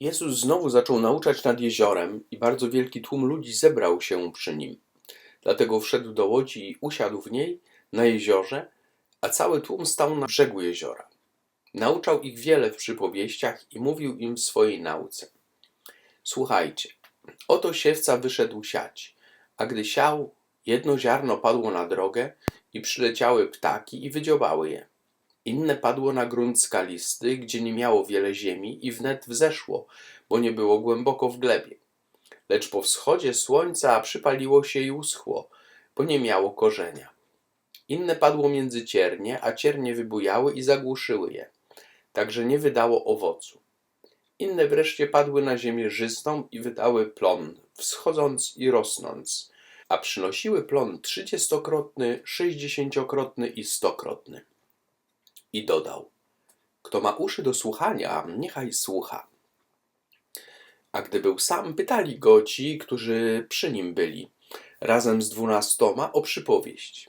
Jezus znowu zaczął nauczać nad jeziorem i bardzo wielki tłum ludzi zebrał się przy nim. Dlatego wszedł do łodzi i usiadł w niej na jeziorze, a cały tłum stał na brzegu jeziora. Nauczał ich wiele w przypowieściach i mówił im w swojej nauce. Słuchajcie, oto siewca wyszedł siać, a gdy siał, jedno ziarno padło na drogę i przyleciały ptaki i wydziobały je. Inne padło na grunt skalisty, gdzie nie miało wiele ziemi i wnet wzeszło, bo nie było głęboko w glebie. Lecz po wschodzie słońca przypaliło się i uschło, bo nie miało korzenia. Inne padło między ciernie, a ciernie wybujały i zagłuszyły je, także nie wydało owocu. Inne wreszcie padły na ziemię żystą i wydały plon, wschodząc i rosnąc, a przynosiły plon trzydziestokrotny, sześćdziesięciokrotny i stokrotny. I dodał: Kto ma uszy do słuchania, niechaj słucha. A gdy był sam, pytali go ci, którzy przy nim byli, razem z dwunastoma, o przypowieść.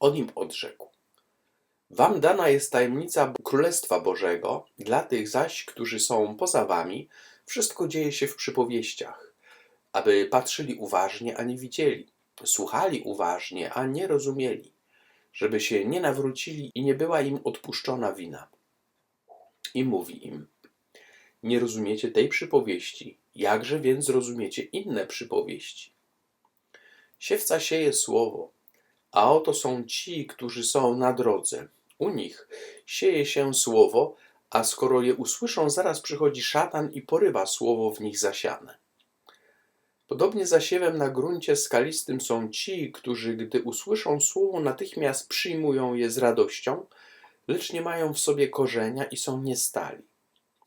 On im odrzekł: Wam dana jest tajemnica Królestwa Bożego, dla tych zaś, którzy są poza wami, wszystko dzieje się w przypowieściach, aby patrzyli uważnie, a nie widzieli, słuchali uważnie, a nie rozumieli, żeby się nie nawrócili i nie była im odpuszczona wina. I mówi im: Nie rozumiecie tej przypowieści, jakże więc rozumiecie inne przypowieści? Siewca sieje słowo, a oto są ci, którzy są na drodze. U nich sieje się słowo, a skoro je usłyszą, zaraz przychodzi szatan i porywa słowo w nich zasiane. Podobnie zasiewem na gruncie skalistym są ci, którzy, gdy usłyszą słowo, natychmiast przyjmują je z radością, lecz nie mają w sobie korzenia i są niestali.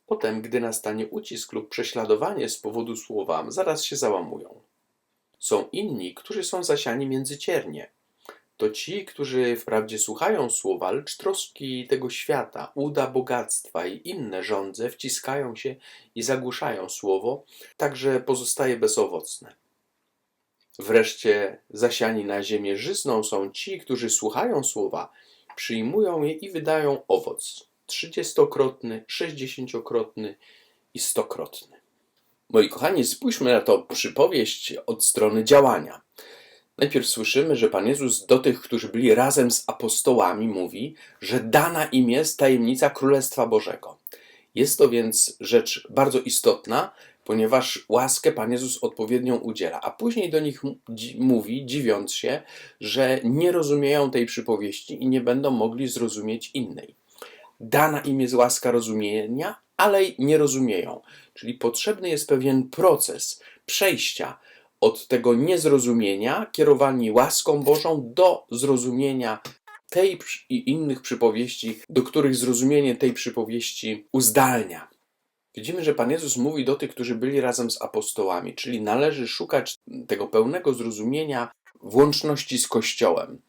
Potem, gdy nastanie ucisk lub prześladowanie z powodu słowa, zaraz się załamują. Są inni, którzy są zasiani między ciernie. To ci, którzy wprawdzie słuchają słowa, lecz troski tego świata, uda bogactwa i inne żądze wciskają się i zagłuszają słowo, także pozostaje bezowocne. Wreszcie zasiani na ziemię żyzną są ci, którzy słuchają słowa, przyjmują je i wydają owoc trzydziestokrotny, sześćdziesięciokrotny i stokrotny. Moi kochani, spójrzmy na to przypowieść od strony działania. Najpierw słyszymy, że Pan Jezus do tych, którzy byli razem z apostołami, mówi, że dana im jest tajemnica Królestwa Bożego. Jest to więc rzecz bardzo istotna, ponieważ łaskę Pan Jezus odpowiednią udziela, a później do nich mówi, dziwiąc się, że nie rozumieją tej przypowieści i nie będą mogli zrozumieć innej. Dana im jest łaska rozumienia, ale nie rozumieją. Czyli potrzebny jest pewien proces przejścia od tego niezrozumienia, kierowani łaską Bożą, do zrozumienia tej i innych przypowieści, do których zrozumienie tej przypowieści uzdalnia. Widzimy, że Pan Jezus mówi do tych, którzy byli razem z apostołami, czyli należy szukać tego pełnego zrozumienia w łączności z Kościołem.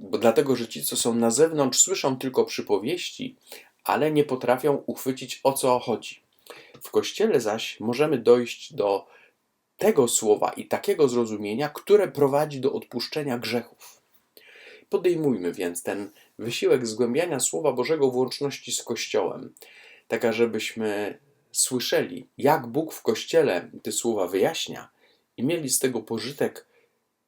Bo dlatego, że ci, co są na zewnątrz, słyszą tylko przypowieści, ale nie potrafią uchwycić o co chodzi. W Kościele zaś możemy dojść do tego słowa i takiego zrozumienia, które prowadzi do odpuszczenia grzechów. Podejmujmy więc ten wysiłek zgłębiania Słowa Bożego w łączności z Kościołem, tak ażebyśmy słyszeli, jak Bóg w Kościele te słowa wyjaśnia i mieli z tego pożytek,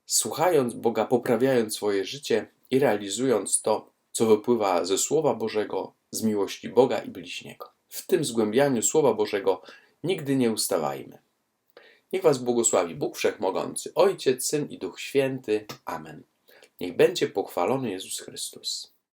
słuchając Boga, poprawiając swoje życie i realizując to, co wypływa ze Słowa Bożego, z miłości Boga i bliźniego. W tym zgłębianiu Słowa Bożego nigdy nie ustawajmy. Niech Was błogosławi Bóg Wszechmogący, Ojciec, Syn i Duch Święty. Amen. Niech będzie pochwalony Jezus Chrystus.